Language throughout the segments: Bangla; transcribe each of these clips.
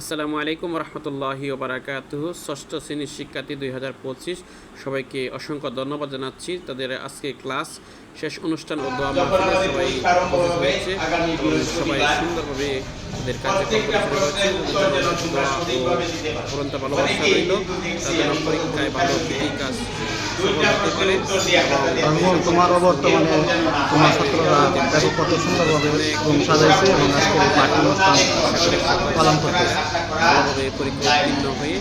আসসালামু আলাইকুম রহমতুল্লাহি ওবরাকাতুহ। ষষ্ঠ শ্রেণির শিক্ষার্থী দুই হাজার পঁচিশ, সবাইকে অসংখ্য ধন্যবাদ জানাচ্ছি। তাদের আজকে ক্লাস, শেষ অনুষ্ঠান ও দোয়া সবাই হয়েছে। সবাই সুন্দরভাবে তাদের ও পরন্ত ভালোবাসা রইল। তাদের পরীক্ষায় ভালো কাজ এবং তোমার বর্তমানে তোমার ছাত্ররা দেখো কত সুন্দরভাবে রুম সাজাইছে এবং আজকে পাঠ্য অনুষ্ঠান পালন করতেছে। পরীক্ষা উত্তীর্ণ হয়ে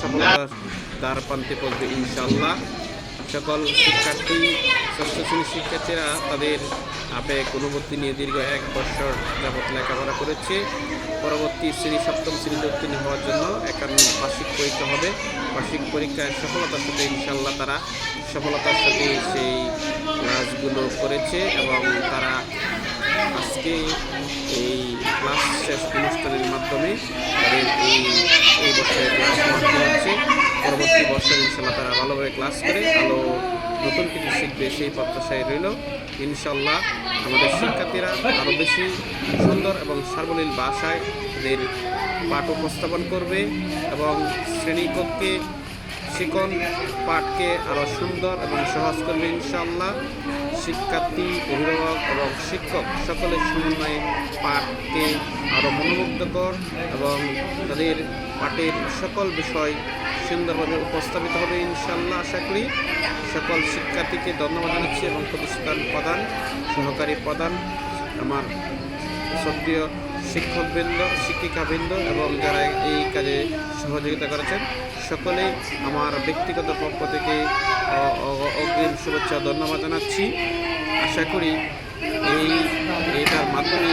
সফলতার পড়বে ইনশাল্লাহ সকল শিক্ষার্থী, ষষ্ঠ শ্রেণির শিক্ষার্থীরা তাদের আবেগ, অনুভূতি নিয়ে দীর্ঘ এক বছর যাবৎ লেখাপড়া করেছে। পরবর্তী শ্রেণি সপ্তম শ্রেণীতে উত্তীর্ণ হওয়ার জন্য একান্ন বার্ষিক পরীক্ষা হবে। বার্ষিক পরীক্ষায় সফলতার সাথে ইনশাল্লাহ তারা সফলতার সাথে সেই ক্লাসগুলো করেছে এবং তারা আজকে এই ক্লাস শেষ অনুষ্ঠানের মাধ্যমে তাদের এই এই বছরের ক্লাস পরবর্তী বছর ইনশাল্লাহ তারা ভালোভাবে ক্লাস করে ভালো নতুন কিছু শিখবে সেই প্রত্যাশায় রইল। ইনশাল্লাহ আমাদের শিক্ষার্থীরা আরও বেশি সুন্দর এবং সার্বলীল ভাষায় তাদের পাঠ উপস্থাপন করবে এবং শ্রেণীকক্ষে শিকন পাঠকে আরও সুন্দর এবং সহজ করবে ইনশাআল্লাহ। শিক্ষার্থী, অভিভাবক এবং শিক্ষক সকলের সমন্বয়ে পাঠকে আরও মনোমুগ্ধকর এবং তাদের পাঠের সকল বিষয় সুন্দরভাবে উপস্থাপিত হবে ইনশাল্লাহ আশা করি। সকল শিক্ষার্থীকে ধন্যবাদ জানাচ্ছি এবং প্রতিষ্ঠান প্রধান, সহকারী প্রধান, আমার সক্রিয় শিক্ষকবৃন্দ, শিক্ষিকাবৃন্দ এবং যারা এই কাজে সহযোগিতা করেছেন সকলে আমার ব্যক্তিগত পক্ষ থেকে অগ্রিম শুভেচ্ছা ধন্যবাদ জানাচ্ছি। আশা করি এই এটার মাধ্যমে